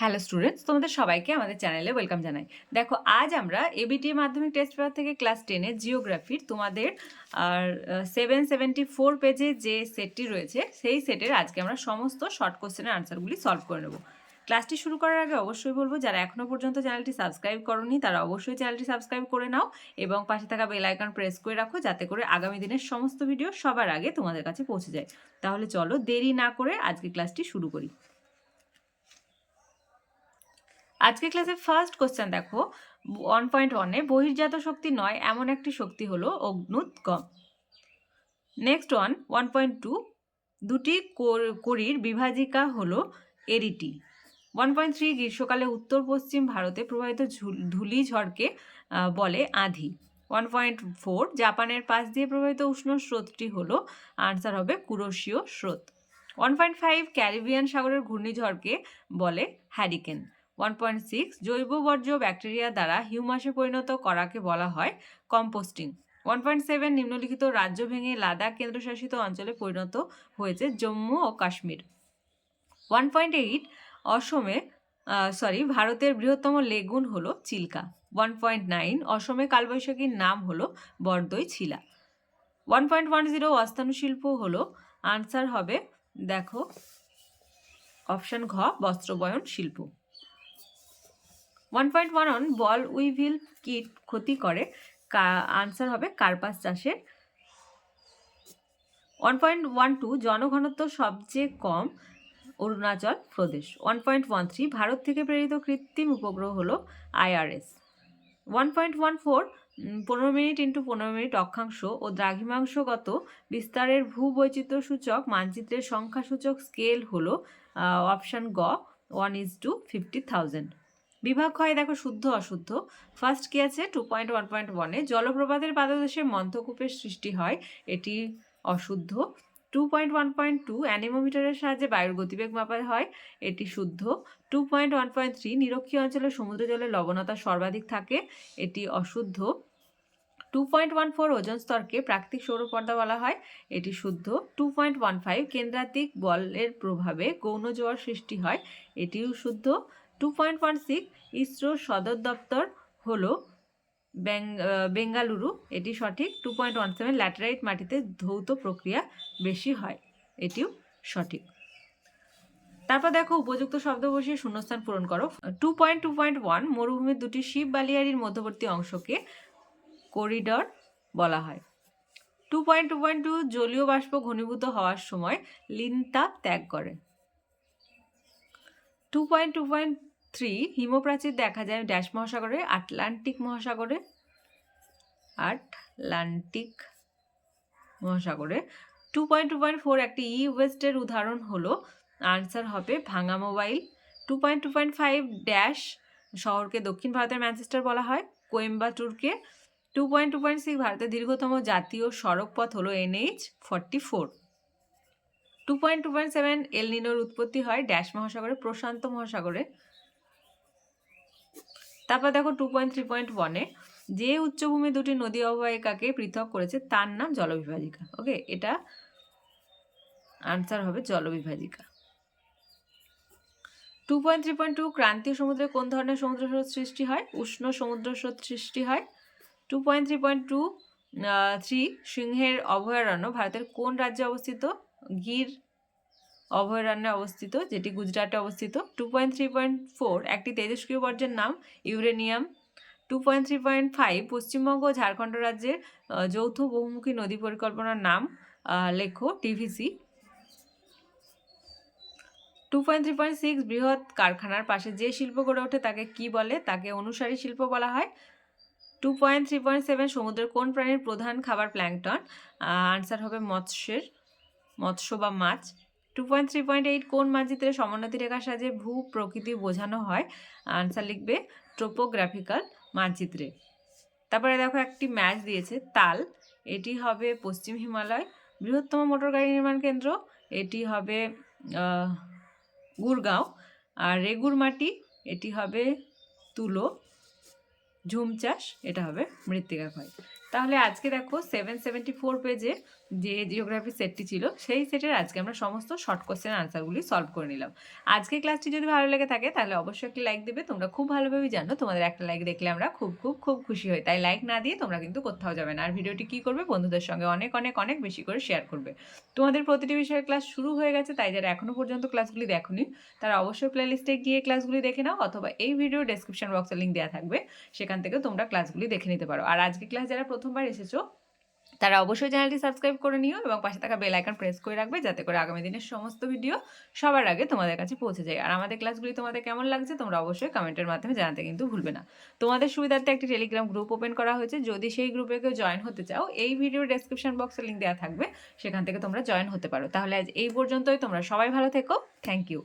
Hello students তোমাদের সবাইকে আমাদের চ্যানেলে ওয়েলকাম জানাই। দেখো, আজ আমরা এবিটি মাধ্যমিক টেস্ট পেপার থেকে ক্লাস টেনে জিওগ্রাফির তোমাদের, আর সেভেন সেভেন্টি ফোর পেজে যে সেটটি রয়েছে, সেই সেটের আজকে আমরা সমস্ত শর্ট কোশ্চেনের আনসারগুলি সলভ করে নেব। ক্লাসটি শুরু করার আগে অবশ্যই বলব, যারা এখনও পর্যন্ত চ্যানেলটি সাবস্ক্রাইব করনি, তারা অবশ্যই চ্যানেলটি সাবস্ক্রাইব করে নাও এবং পাশে থাকা বেল আইকন প্রেস করে রাখো, যাতে করে আগামী দিনের সমস্ত ভিডিও সবার আগে তোমাদের কাছে পৌঁছে যায়। তাহলে চলো দেরি না করে আজকে ক্লাসটি শুরু করি। আজকে ক্লাসের ফার্স্ট কোশ্চেন দেখো। ওয়ান পয়েন্ট ওয়ানে বহির্জাত শক্তি নয়, এমন একটি শক্তি হলো অগ্নুৎগম next one one point two দুটি কড়ির বিভাজিকা হলো এরিটি। ওয়ান পয়েন্ট থ্রি গ্রীষ্মকালে উত্তর পশ্চিম ভারতে প্রবাহিত ধূলি ঝড়কে বলে আঁধি। ওয়ান পয়েন্ট ফোর জাপানের পাশ দিয়ে প্রবাহিত উষ্ণ স্রোতটি হলো আনসার হবে কুরোশীয় স্রোত। ওয়ান পয়েন্ট ফাইভ ক্যারিবিয়ান সাগরের ঘূর্ণিঝড়কে বলে হ্যারিকেন ওয়ান পয়েন্ট সিক্স জৈব বর্জ্য ব্যাকটেরিয়া দ্বারা হিউমাসে পরিণত করাকে বলা হয় কম্পোস্টিং ওয়ান পয়েন্ট সেভেন নিম্নলিখিত রাজ্য ভেঙে লাদাখ কেন্দ্রশাসিত অঞ্চলে পরিণত হয়েছে জম্মু ও কাশ্মীর। ওয়ান পয়েন্ট এইট অসমে সরি ভারতের বৃহত্তম লেগুন হলো চিল্কা। ওয়ান পয়েন্ট নাইন অসমে কালবৈশাখীর নাম হলো বর্দই ছিলা। ওয়ান পয়েন্ট ওয়ান জিরো অস্থানু শিল্প হলো আনসার হবে, দেখো অপশান ঘ, বস্ত্রবয়ন শিল্প। One point one one boll weevil kit ক্ষতি করে? আনসার হবে কার্পাস চাষের। ওয়ান পয়েন্ট ওয়ান টু জনঘনত্ব সবচেয়ে কম Arunachal Pradesh. One point one three Bharat থেকে প্রেরিত কৃত্রিম উপগ্রহ হলো IRS one point one four পনেরো মিনিট ইন্টু পনেরো মিনিট অক্ষাংশ ও দ্রাঘিমাংশগত বিস্তারের ভূবৈচিত্র্য সূচক মানচিত্রের সংখ্যাসূচক স্কেল হল অপশান গ one is to fifty thousand বিভাগ হয় দেখো শুদ্ধ অশুদ্ধ। ফার্স্ট কি আছে? টু পয়েন্ট ওয়ান পয়েন্ট ওয়ানে জলপ্রপাতের পাদদেশে মন্থকূপের সৃষ্টি হয়, এটি অশুদ্ধ। Two point one point two অ্যানিমোমিটারের সাহায্যে বায়ুর গতিবেগ মাপা হয়, এটি শুদ্ধ। Two point one point three নিরক্ষীয় অঞ্চলে সমুদ্র জলের লবণতা সর্বাধিক থাকে, এটি অশুদ্ধ। টু পয়েন্ট ওয়ান ফোর ওজন স্তরকে প্রাকৃতিক সৌরপর্দা বলা হয়, এটি শুদ্ধ। টু পয়েন্ট ওয়ান ফাইভ কেন্দ্রাতিক বলের প্রভাবে গৌণ জোয়ার সৃষ্টি হয়, এটিও শুদ্ধ। টু পয়েন্ট ওয়ান সিক্স ইসরোর সদর দপ্তর হল বেঙ্গালুরু। এটি সঠিক two point one seven laterite মাটিতে ধৌত প্রক্রিয়া বেশি হয়। এটিও সঠিক। তারপর দেখো উপযুক্ত শব্দ বসিয়ে শূন্যস্থান পূরণ করো। Two point two point one মরুভূমির দুটি শিব বালিয়ারির মধ্যবর্তী অংশকে করিডর বলা হয়। Two point two point two জলীয় বাষ্প ঘনীভূত হওয়ার সময় লিনতাপ ত্যাগ করে। Two point two point three হিমপ্রাচীর দেখা যায় ড্যাশ মহাসাগরে, আটলান্টিক মহাসাগরে আটলান্টিক মহাসাগরে। Two point two point four একটি ই ওয়েস্টের উদাহরণ হলো আনসার হবে ভাঙা mobile two point two point five dash শহরকে দক্ষিণ ভারতের ম্যানচেস্টার বলা হয়, কোয়েম্বাটুরকে। Two point two point six ভারতের দীর্ঘতম জাতীয় সড়ক পথ হলো NH forty four two point two point seven এলনিনোর উৎপত্তি হয় ড্যাশ মহাসাগরে, প্রশান্ত মহাসাগরে। তারপর দেখো টু পয়েন্ট থ্রি পয়েন্ট ওয়ানে যে উচ্চভূমি দুটি নদী অববাহিকাকে পৃথক করেছে, তার নাম জলবিভাজিকা ওকে এটা আনসার হবে জলবিভাজিকা। Two point three point two ক্রান্তীয় সমুদ্রে কোন ধরনের সমুদ্র স্রোত সৃষ্টি হয়? উষ্ণ সমুদ্র স্রোত সৃষ্টি হয়। Two point three point two three সিংহের অভয়ারণ্য, ভারতের কোন রাজ্যে অবস্থিত? গির অভয়ারণ্যে অবস্থিত, যেটি গুজরাটে অবস্থিত two point three point four একটি তেজস্ক্রিয় বর্জ্যের নাম uranium. Two point three point five Paschimbanga ও ঝাড়খণ্ড রাজ্যের যৌথ বহুমুখী নদী পরিকল্পনার নাম লেখো TVC. Two point three point six বৃহৎ কারখানার পাশে যে শিল্প গড়ে ওঠে তাকে কি বলে? তাকে অনুসারী শিল্প বলা হয়। Two point three point seven সমুদ্রের কোন প্রাণীর প্রধান খাবার প্ল্যাংটন? আনসার হবে মৎস্যের, মৎস্য বা মাছ। Two point three point eight কোন মানচিত্রে সমোন্নতি রেখার সাহায্যে ভূ প্রকৃতি বোঝানো হয়? আনসার লিখবে ট্রোপোগ্রাফিক্যাল মানচিত্রে। তারপরে দেখো একটি ম্যাচ দিয়েছে, তাল। এটি হবে পশ্চিম হিমালয়, বৃহত্তম মোটর গাড়ি নির্মাণ কেন্দ্র। এটি হবে গুরগাঁও। আর রেগুর মাটি, এটি হবে তুলো। ঝুম চাষ এটা হবে মৃত্তিকা ক্ষয় তাহলে আজকে দেখো সেভেন সেভেন্টি ফোর পেজে যে জিওগ্রাফি সেটটি ছিল, সেই সেটের আজকে আমরা সমস্ত শর্ট কোশ্চেন আনসারগুলি সলভ করে নিলাম। আজকে ক্লাসটি যদি ভালো লেগে থাকে, তাহলে অবশ্যই একটি লাইক দেবে। তোমরা খুব ভালোভাবে জানো, তোমাদের একটা লাইক দেখলে আমরা খুব খুব খুব খুশি হই। তাই লাইক না দিয়ে তোমরা কিন্তু কোথাও যাবে না। আর ভিডিওটি কী করবে? বন্ধুদের সঙ্গে অনেক অনেক অনেক বেশি করে শেয়ার করবে। তোমাদের প্রতিটি বিষয়ের ক্লাস শুরু হয়ে গেছে, তাই যারা এখনও পর্যন্ত ক্লাসগুলি দেখোনি, তারা অবশ্যই প্লেলিস্টে গিয়ে ক্লাসগুলি দেখে নাও, অথবা এই ভিডিও ডেসক্রিপশন বক্সে লিঙ্ক দেওয়া থাকবে। সেখান থেকে তোমরা ক্লাসগুলি দেখে নিতে পারো। আর আজকে ক্লাস যারা প্রথমবার এসেছ, তারা অবশ্যই চ্যানেলটি সাবস্ক্রাইব করে নিও এবং পাশে থাকা বেল আইকন প্রেস করে রাখবে যাতে করে আগামী দিনের সমস্ত ভিডিও সবার আগে তোমাদের কাছে পৌঁছে যায়। আর আমাদের ক্লাসগুলি তোমাদের কেমন লাগছে তোমরা অবশ্যই কমেন্টের মাধ্যমে জানাতে কিন্তু ভুলবে না। তোমাদের সুবিধার্থে একটি টেলিগ্রাম গ্রুপ ওপেন করা হয়েছে, যদি সেই গ্রুপে কেউ জয়েন হতে চাও, এই ভিডিওর ডেসক্রিপশন বক্সে লিঙ্ক দেওয়া থাকবে, সেখান থেকে তোমরা জয়েন হতে পারো। তাহলে আজ এই পর্যন্তই, তোমরা সবাই ভালো থেকো থ্যাংক ইউ